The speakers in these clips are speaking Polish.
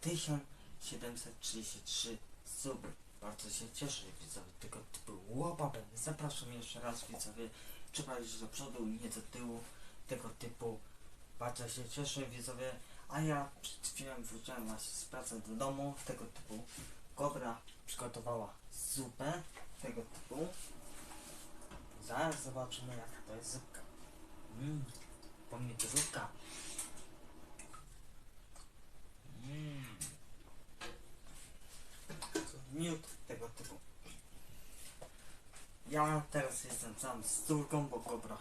1733 suby. Bardzo się cieszę widzowie tego typu łopapem. Zapraszam jeszcze raz widzowie. Trzeba iść do przodu, nie do tyłu. Tego typu. Bardzo się cieszę widzowie. A ja przed chwilą wróciłem właśnie z pracy do domu. Tego typu. Kobra przygotowała zupę tego typu. Zaraz zobaczymy jaka to jest zupka. Mmm, pomidorówka. Mmm. Miód tego typu. Ja teraz jestem sam z córką, bo Kobra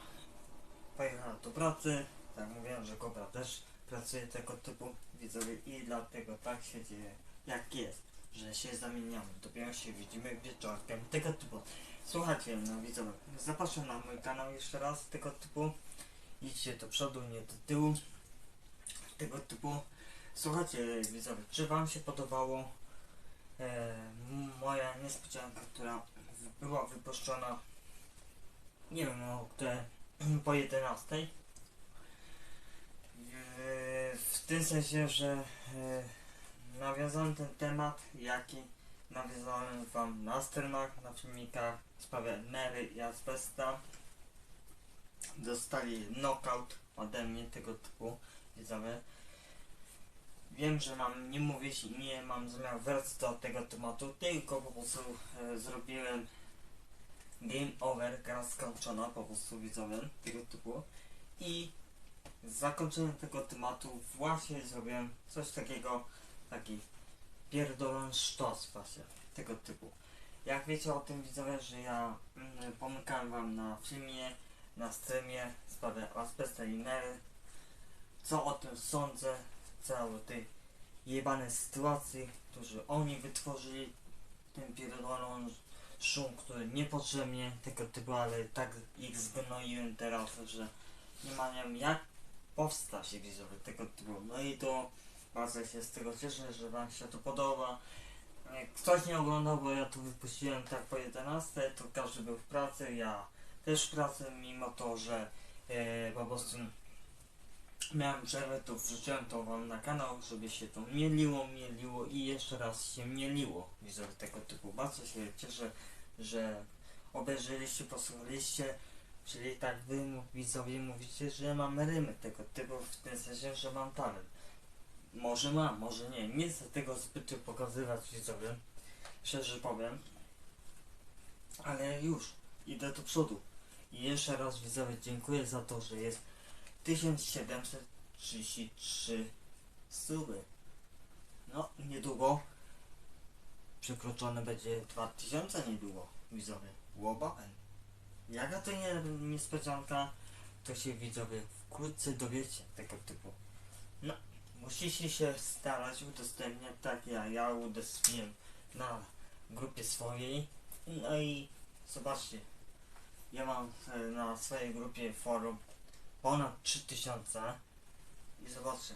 pojechała do pracy. Tak mówiłem, że Kobra też pracuje tego typu widzowie i dlatego tak się dzieje jak jest, że się zamieniamy. Dopiero się widzimy wieczorkiem tego typu. Słuchajcie, no widzowie, zapraszam na mój kanał jeszcze raz tego typu. Idźcie do przodu, nie do tyłu. Tego typu. Słuchajcie, widzowie, czy wam się podobało e, moja niespodzianka, która była wypuszczona nie wiem o które po 11 e, w tym sensie, że e, nawiązałem ten temat jaki nawiązałem wam na stronach, na filmikach w sprawie Nery i Asbesta. Dostali knockout ode mnie tego typu widzowie Wiem, że mam nie mówić i nie mam zamiar wracać do tego tematu, tylko po prostu e, zrobiłem game over, gra skończona po prostu widzowie tego typu. I z zakończeniem tego tematu właśnie zrobiłem coś takiego, taki pierdolony sztos właśnie tego typu. Jak wiecie o tym widzowie, że ja mm, pomykałem wam na filmie, na streamie sprawie Asbesta i Nery, co o tym sądzę, całej tej jebanej sytuacji, którzy oni wytworzyli ten pierdolony szum, który niepotrzebnie tego typu, ale tak ich zgnoiłem teraz, że nie mają jak powstać widzowie tego typu. No i to bardzo się z tego cieszę, że wam się to podoba. Ktoś nie oglądał, bo ja tu wypuściłem tak po 11, to każdy był w pracy, ja też w pracy, mimo to, że e, po prostu miałem przerwę, to wrzuciłem to wam na kanał, żeby się to mieliło, mieliło i jeszcze raz się mieliło widzowie tego typu. Bardzo się cieszę, że obejrzeliście, posłuchaliście, czyli tak wy widzowie mówicie, że mam rymy tego typu, w tym sensie, że mam talent. Może mam, może nie. Nie chcę tego zbyt pokazywać widzowie, szczerze powiem. Ale już, idę do przodu. I jeszcze raz widzowie dziękuję za to, że jest 1733 suby. No, niedługo przekroczone będzie 2000 niedługo, widzowie. Łobałem. Jaka to nie, niespodzianka, to się widzowie wkrótce dowiecie tego typu. No, musicie się starać udostępniać tak jak ja udostępniłem na grupie swojej. No i zobaczcie, ja mam e, na swojej grupie forum ponad 3000 i zobaczcie,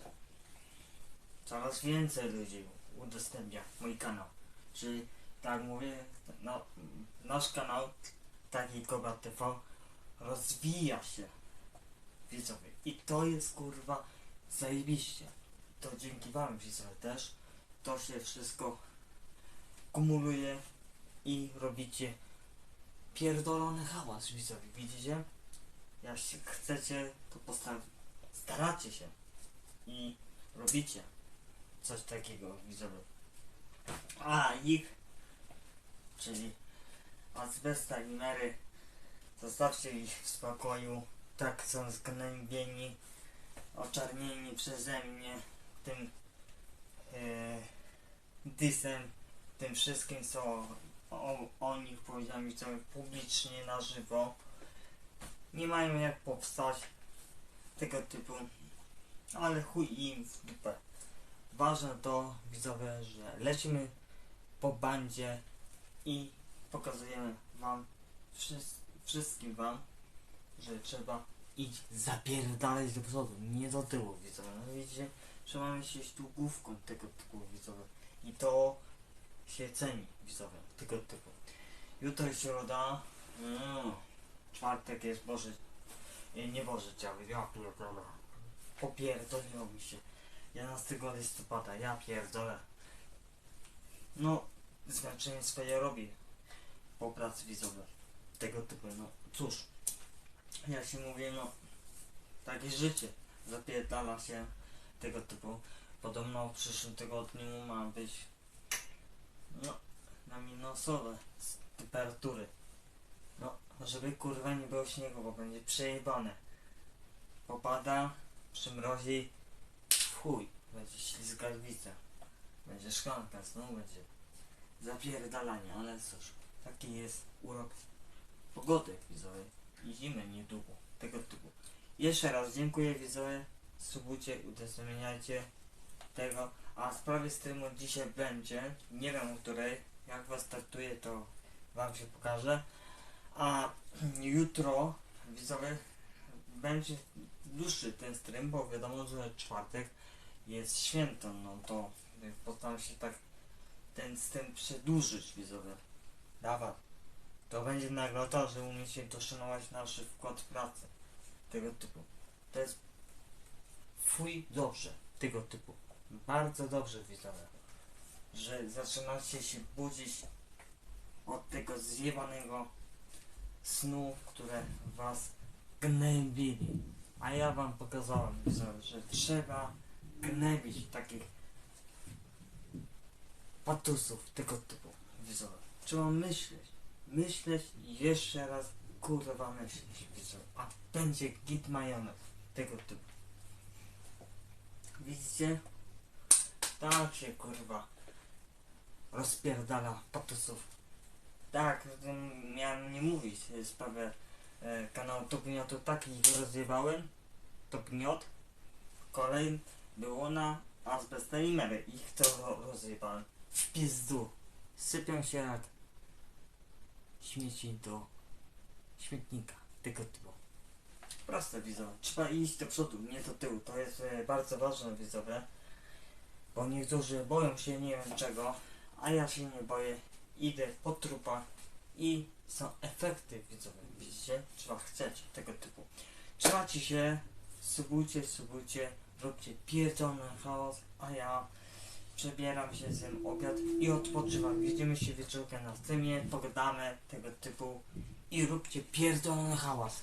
coraz więcej ludzi udostępnia mój kanał. Czyli tak mówię, no, nasz kanał, taki Kobra TV, rozwija się widzowie. I to jest kurwa zajebiście. To dzięki wam widzowie też. To się wszystko kumuluje i robicie pierdolony hałas widzowie. Widzicie? Się chcecie, to staracie się i robicie coś takiego widzowie. A ich, czyli azbesta i mery, zostawcie ich w spokoju. Tak są zgnębieni, oczarnieni przeze mnie tym e, dysem, tym wszystkim co o, o nich powiedziałem widzowie publicznie na żywo nie mają jak powstać tego typu, ale chuj im w dupę. Ważne to, widzowie, że lecimy po bandzie i pokazujemy wam, wszys- wszystkim wam, że trzeba iść zapierdalać do przodu, nie do tyłu, widzowie. No widzicie, że mamy się tu główką tego typu, widzowie. I to się ceni, widzowie, tego typu. Jutro środa, mm, czwartek jest Boże, e, nie Boże Ciały, ja pierdolę. Popierdoliło mi się. 11 listopada, ja pierdolę. No, zmęczenie swoje robi po pracy wizowej. Tego typu, no cóż. Jak się mówię, no takie życie. Zapierdala się tego typu. Podobno w przyszłym tygodniu ma być no na minusowe temperatury. Żeby kurwa nie było śniegu, bo będzie przejebane. Popada, przymrozi, chuj, będzie ślizgawica. Będzie szklanka, znowu będzie zapierdalanie, ale cóż, taki jest urok pogody widzowie i zimy niedługo, tego typu. Jeszcze raz dziękuję widzowie, subujcie, udostępniajcie tego, a w sprawie streamu dzisiaj będzie, nie wiem o której, jak was startuje to wam się pokaże, a jutro widzowie będzie dłuższy ten stream, bo wiadomo, że czwartek jest święto, no to postaram się tak ten stream przedłużyć widzowie. Dawa. To będzie nagroda, że umiecie doszanować nasz wkład pracy. Tego typu. To jest fuj dobrze. Tego typu. Bardzo dobrze widzowie. Że zaczynacie się budzić od tego zjebanego snu, które was gnębili. A ja wam pokazałem widzowie, że trzeba gnębić takich patusów tego typu widzowie. Trzeba myśleć. Myśleć i jeszcze raz kurwa myśleć widzowie. A będzie git majonez tego typu. Widzicie? Tak się kurwa rozpierdala patusów. Tak, o tym miałem nie mówić w sprawie e, kanału Topniotu. Tak ich rozjebałem. Topniot. Kolej było na azbestelimery. Ich to ro- rozjebałem. W pizdu. Sypią się jak śmieci do śmietnika. Tego typu. Proste widzowie. Trzeba iść do przodu, nie do tyłu. To jest e, bardzo ważne widzowie. Bo niektórzy boją się nie wiem czego, a ja się nie boję. Idę po trupach i są efekty widzowie. Widzicie? Trzeba chcieć tego typu. Trzymajcie się, subujcie, subujcie, róbcie pierdolony chaos, a ja przebieram się z tym obiad i odpoczywam. Widzimy się wieczorem na streamie, pogadamy tego typu i róbcie pierdolony hałas.